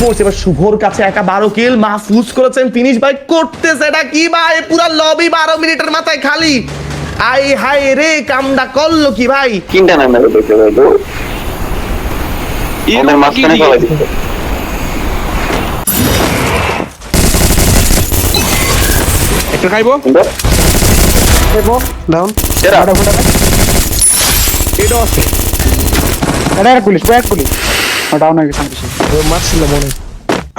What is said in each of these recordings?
পড়ছে এবার শুভর কাছে একা বারো কিল মাহফুজ করেছেন ফিনিশ ভাই করতেছে এটা কি ভাই? পুরা লবি বারো মিনিটের মাথায় খালি। আই হাই রে কামডা করল কি ভাই? তিনটা নাম ওদের মাঝখানে ফেলাই একটা খাইবো? ডাউন আছে। এটা পুলিশ ডাউন হয়ে গেছে বেশি মারছিল মনে।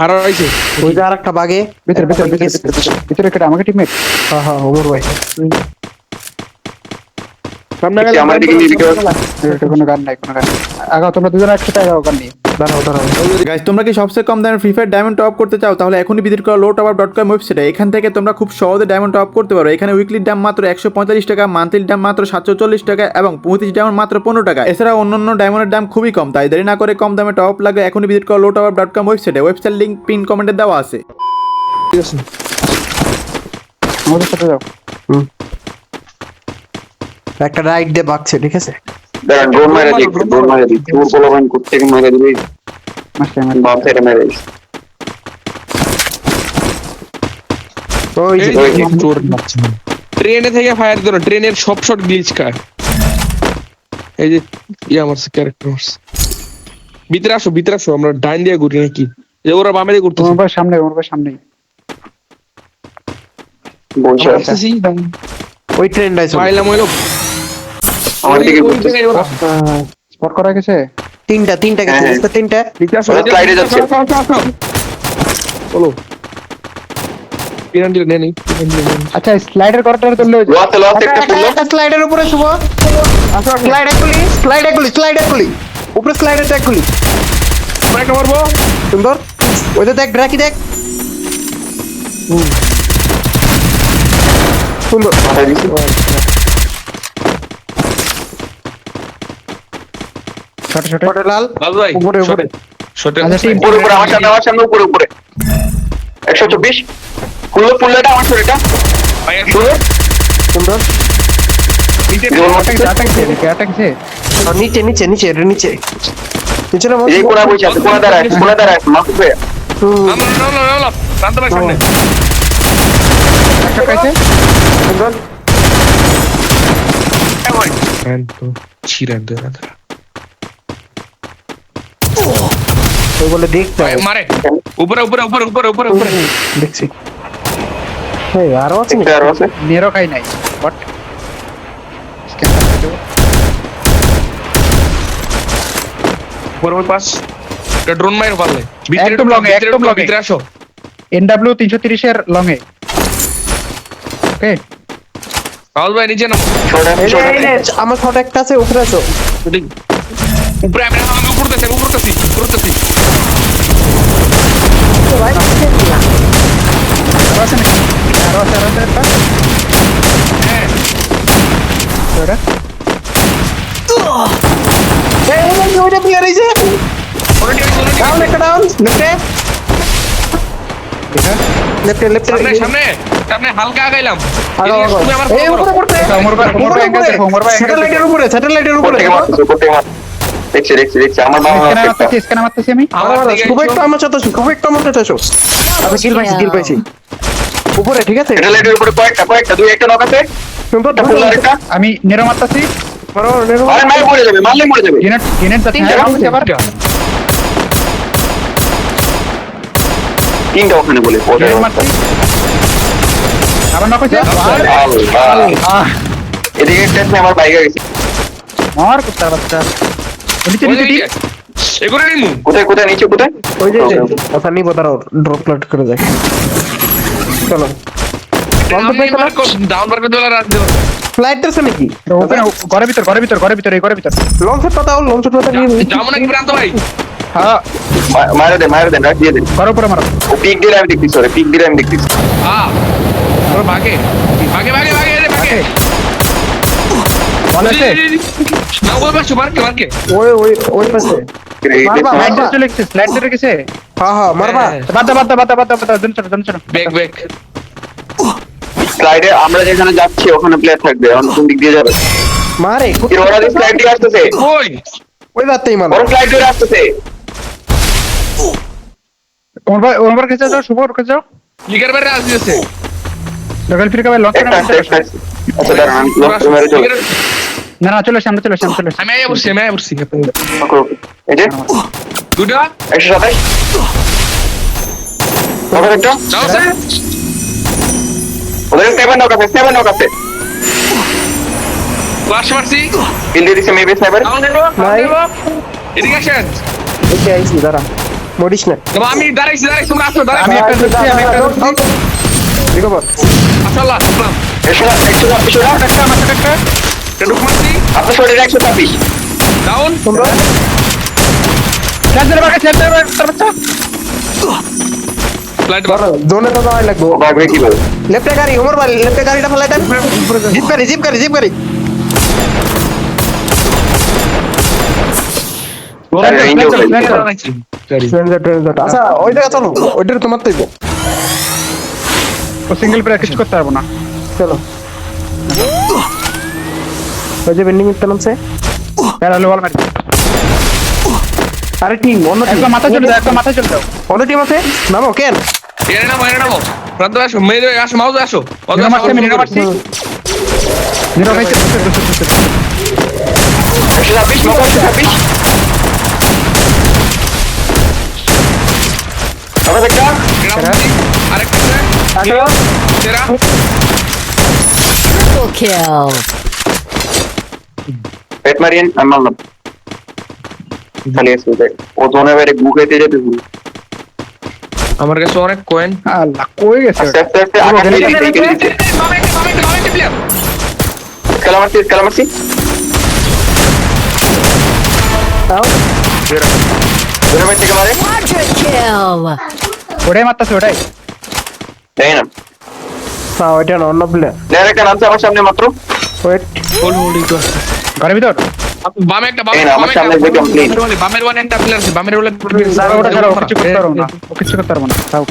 আর আইছে ওই যে আরেকটা বাগে ভিতরে ভিতরে ভিতরে ভিতরে কেটে আমাকে টিমমেট হ্যাঁ হ্যাঁ ওমর ভাই। সামনে গেলে আমার দিকে নিয়ে কোনো গান নাই কোনো গান। আগাও তোমরা দুজন একসাথে আগাও গান নিয়ে। দাঁড়াও দাঁড়াও। গাইজ তোমরা কি সবচেয়ে কম দামে ফ্রি ফায়ার ডায়মন্ড টপ করতে চাও? তাহলে এখনই ভিজিট করো লো টপ ডট কম ওয়েবসাইটে এখান থেকে তোমরা খুব সহজে ডায়মন্ড টপ করতে পারো। এখানে উইকলি দাম মাত্র একশো পঁয়তাল্লিশ টাকা মান্থলি দাম মাত্র সাতশো চল্লিশ টাকা এবং পঁয়ত্রিশ ডায়মন্ড মাত্র পনেরো টাকা। এছাড়া অন্যান্য ডায়মন্ডের দাম খুবই কম তাই দেরি না করে কম দামে টপ লাগে এখনই ভিজিট করো লো টপ ডট কম ওয়েবসাইটে ওয়েবসাইট লিঙ্ক পিন কমেন্টে দেওয়া আছে। ঠিক আছে। আমাদের সাথে যাও। একটা রাইট দিয়ে বাগছে ঠিক আছে? দাঁড়ান ড্রোন মেরে দিচ্ছি ড্রোন মেরে। দিচ্ছি। তোর পোলাপাইন করতে মেরে দিবি। মাস্টার মার মেরে দিচ্ছি ওই যে চোর ট্রেনে থেকে ফায়ার দিল ট্রেনের সব শট গ্লিচ খায় এই যে ইয়ে আমার ক্যারেক্টার মারছে। ভিতরে আসো ভিতরে আসো আমরা ডাইন দিয়ে ঘুরি নাকি? যে ওরা বামে দিয়ে ঘুরতেছে। তোমার ভাই সামনে ভাই সামনে। বসে আছে। ওই ট্রেনটাই চলে। পাইলাম হইল আমার দিকে ওই ঘুরতেছে। জায়গায় ওরা। স্পট করা গেছে? তিনটা তিনটা গেছে হ্যাঁ। বুঝতে তিনটা। ভিতরে আসো, ওরা slide এ যাচ্ছে। আসো, আসো, আসো, আসো। চলো পিরান দিলে নেই পিরান দিলে নেই। আচ্ছা স্লাইডার করাটা তুললে ওই যে- লস লস একটা ফুল একটা স্লাইডের উপরে শুভ। স্লাইড এক গুলি স্লাইড এক গুলি স্লাইড এক গুলি উপরে স্লাইডের এক গুলি আমরা একটা মারবো। সুন্দর। ওই যে দেখ ড্রাকি দেখ। সুন্দর। মাথায় দিচ্ছি ছোট ছোট। ছোট লাল। ভাই উপরে, উপরে। শটে আচ্ছা, উপরে উপরে আমার সামনে আমার সামনে উপরে। উপরে আমার শরীরটা সুন্দর সুন্দর। নিচে নিচে নিচে এর নিচে নিচে। না এই কোনা কোনা কোনা আমরা ভাই সামনে। সুন্দর। হ্যাঁ তো ওই বলে দেখতে হবে। মারে। উপরে উপরে উপরে উপরে উপরে উপরে। দেখছি। এই আরও আছে আরও আছে। নেরো খাই নাই বাট উপরে ওই পাশ এটা ড্রোন মাইর পারলে। ভিতরে একদম ভিতরে একদম লগে। ভিতরে আসো। এনডব্লিউ তিনশো তিরিশের লং এ ওকে রাহুল ভাই নিচে নাও ছোটা ছোটা আমার ছোট একটা আছে উপরে আছো। উপরে আমি আমি উপরে উঠতেছি আমি উপরে উঠতেছি উপরে উঠতেছি আরও আছে নাকি আরও আছে আরও আছে একটা হ্যাঁ ওটা এই এই ওইটা প্লেয়ার এই যে অলরেডি আমি অলরেডি ডাউন একটা ডাউন লেফটে লেফটে লেফটে সামনে সামনে সামনে হালকা আগাইলাম আমার উপরে স্যাটেলাইটের উপরে স্যাটেলাইটের উপর দেখছি দেখছি দেখছি। আমার বাবা স্ক্যানার মারতেছি স্ক্যানার মারতেছি আমি। খুব। একটা আমার সাথে খুব একটা আমার সাথে আসো। আচ্ছা কিল পাইছি কিল পাইছি। উপরে ঠিক আছে? এটা লাইটের উপরে কয়েকটা কয়েকটা দুই একটা নক আছে। সুন্দর ফুল আমি নেরো মারতেছি। মারো নেরো আরে মাই মরে যাবে মারলে মরে যাবে। গ্রেনেড গ্রেনেড যাচ্ছে তিনটা হ্যাঁ, ওখানে বলে মারছি। আবার নক হয়েছে? এদিকে একটা আমার বাইকে গেছে মার কুত্তা বাচ্চা। নিচে নিচে দিকে। এগুলো নিমু কোথায় কোথায় নিচে কোথায় ওই যে আচ্ছা নিব দাঁড়াও ড্রপ প্লেট করে যাই চলো ডাউন বার করে দেওয়ার রাত দেবো ফ্লাইট আছে নাকি ঘরের ভিতর ঘরের ভিতর ঘরের ভিতর এই ঘরের ভিতর লঞ্চ পাতাও লঞ্চ পাতা নিয়ে যাব নাকি প্রান্ত ভাই হ্যাঁ মারে দে মারে দে রাখ দিয়ে দে ঘরের উপরে মারো পিক দিলে আমি দেখতেছি ওরে পিক দিলে আমি দেখতেছি হ্যাঁ ভাগে ভাগে ভাগে ভাগে ভাগে আছে না ওই পাশে মারকে মারকে ওই ওই ওই পাশে মারবা লাইট চলে গেছে লাইট চলে গেছে হ্যাঁ হ্যাঁ মারবা হ্যাঁ। বাদ বাদ বাদ বাদ বাদ দে জন্য জন্য জন্য ব্যাক ব্যাক স্লাইডে আমরা যেখানে যাচ্ছি ওখানে প্লেয়ার থাকবে এখন কোন দিক দিয়ে যাবে মারে ওরা স্লাইড দিয়ে আসতেছে ওই ওই বাদতেই মারো ওরা স্লাইড দিয়ে আসতেছে ওমর ভাই ওমর কাছে যাও শুভ ওর কাছে যাও লিগার বাইরে আসতেছে ডবল ফ্রি কাবে লক একটা আচ্ছা দাঁড়ান লক করে মেরে চলে না না চলে সামনে চলে সামনে চলে আমি আয়া বসছি আমি আয়া বসছি। এই যে? দুটো? একশো সাতাশ। ওদের একটা। যাও স্যার। ওদের সেভেন নক আছে সেভেন নক আছে। ক্লাস মারছি। ইন্ডিয়া দিছে মেবি সেভেন ডাউন এদিকে আসেন। এসে আইছি দাঁড়া। মরিস না। আমি দাঁড়াইছি দাঁড়াইছি তোমরা আসো আমি একটা ধরছি আমি একটা ধরছি। দেখো বল মাশাআল্লাহ আসলাম একশো একশো ছাব্বিশ একটা একটা। এটা মারছি। আপনার শরীরে একশো ছাব্বিশ। ডাউন তোমরা? বাচ্চা। ফ্লাইট জোনে তো যাওয়াই লাগবো। ভাগবে কীভাবে লেফটে গাড়ি ওমর ভাই লেফটে গাড়িটা ফেলাই দেন। জিপ গাড়ি জিপ গাড়ি জিপ গাড়ি। আরে, ইঞ্জিন গেছে। ট্রেনজার ট্রেনজার আচ্ছা ওই জায়গা চলো ওইটা তোমার তো ও সিঙ্গেল প্র্যাকটিস করতে পারব না। চলো। ওই যে বেন্ডিং এর নামছে। হ্যালো বল মারি। আরে টিম অন্য টিম একটা মাথা চলে একটা মাথা চলে যাও। অন্য টিম আছে? নামো কেন এনে নামো এনে নামো। প্রান্ত আসো মেরে আসো মাউজ আসো। অত নিরো আসো, মারছি নিরো ভাই ছাব্বিশ ছাব্বিশ একটা। আরেকটা। পেট মারিয়েন আমি মারলাম খালি এসে যায় ও জোনে বাইরে গু খাইতে যেতে ভুল আমার কাছে অনেক কয়েন আল্লাহ কই গেছে? আস্তে আস্তে আস্তে আকাশ দিয়ে দিকে দিকে দিকে খেলা মারছি খেলা মারছি জোনে বাইরে থেকে মারে. ওটাই মারতাছে ওটাই? তাই না। ওইটা না অন্য প্লেয়ার প্লেয়ার একটা নামছে আমার সামনে মাত্র। ওয়েট ঘরের ভিতর? বামে একটা বামে আমার সামনে যে complete। বামের ওয়ান একটা প্লেয়ার আছে বামের ওয়ান ওটা ছাড়া কিছু করতে পারব না। কিছু করতে পারব না। তাও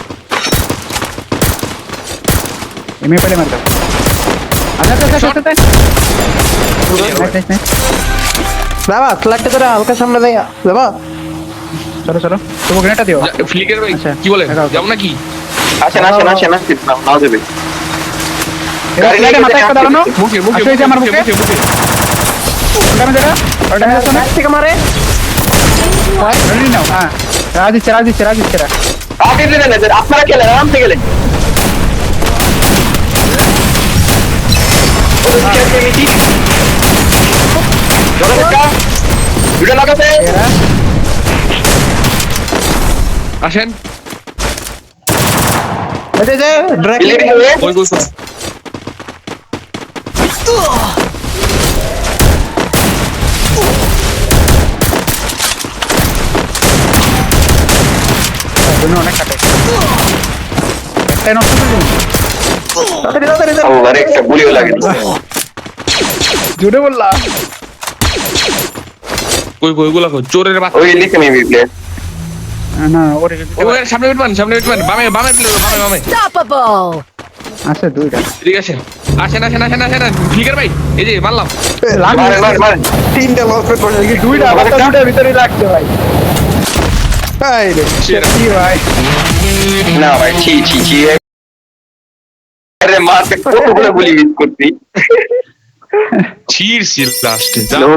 এমএ পেলে মার দাও। আচ্ছা আচ্ছা আচ্ছা আচ্ছা বাবা ফ্ল্যাটটা তোরা হালকা সামনে দেয়া বাবা। চলো চলো। তুমি গ্রেনেডটা দিও। ফ্লিকের ভাই আচ্ছা। কি বলে? এগাও। নাকি? আসেন আসেন আসেন আসেন। নাও নাও দেবে গাড়ি ফ্ল্যাটে নিয়ে মাথা যেতে একটা দাঁড়ানো। মুখে মুখে আসো এই যে আমার মুখে মুখে মুখে মুখে ওটা আমি যেটা ওটা আমি আসো না থেকে মারে রেডি নাও হ্যাঁ রাজ দিচ্ছে রাজ দিচ্ছে রাজ দিচ্ছে রা আগে দিলেন না, আপনারা খেলেন আরামসে গেলেন দুটো লোক আছে এরা আসেন এই যে যে ড্রাগ বিল্ডিং হয়ে ওই গোস জন্য অনেক কাটে একটা নষ্ট করে দিন তাড়াতাড়ি তাড়াতাড়ি একটা গুলিও লাগে জুড়ে বললা। কই কই ওগুলা কই? চোরের বাচ্চা। ওই লিখে নিবি প্লেয়ার না ওরে ওই সামনে উঠবেন সামনে উঠবেন। বামে বামে প্লেয়ার বামে বামে। Unstoppable. আছে দুইটা। ঠিক আছে। আসেন আসেন আসেন আসেন ফ্লিকার ভাই এই যে মারলাম। তিনটা লস গেছে দুইটা আবার দুইটা ভিতরে লাগছে ভাই। এই রে সেরা। কি ভাই না ভাই ছি ছি ছি আরে মারতে কতগুলো গুলি মিস করছি ছিড় ছিড় লাস্টে হ্যালো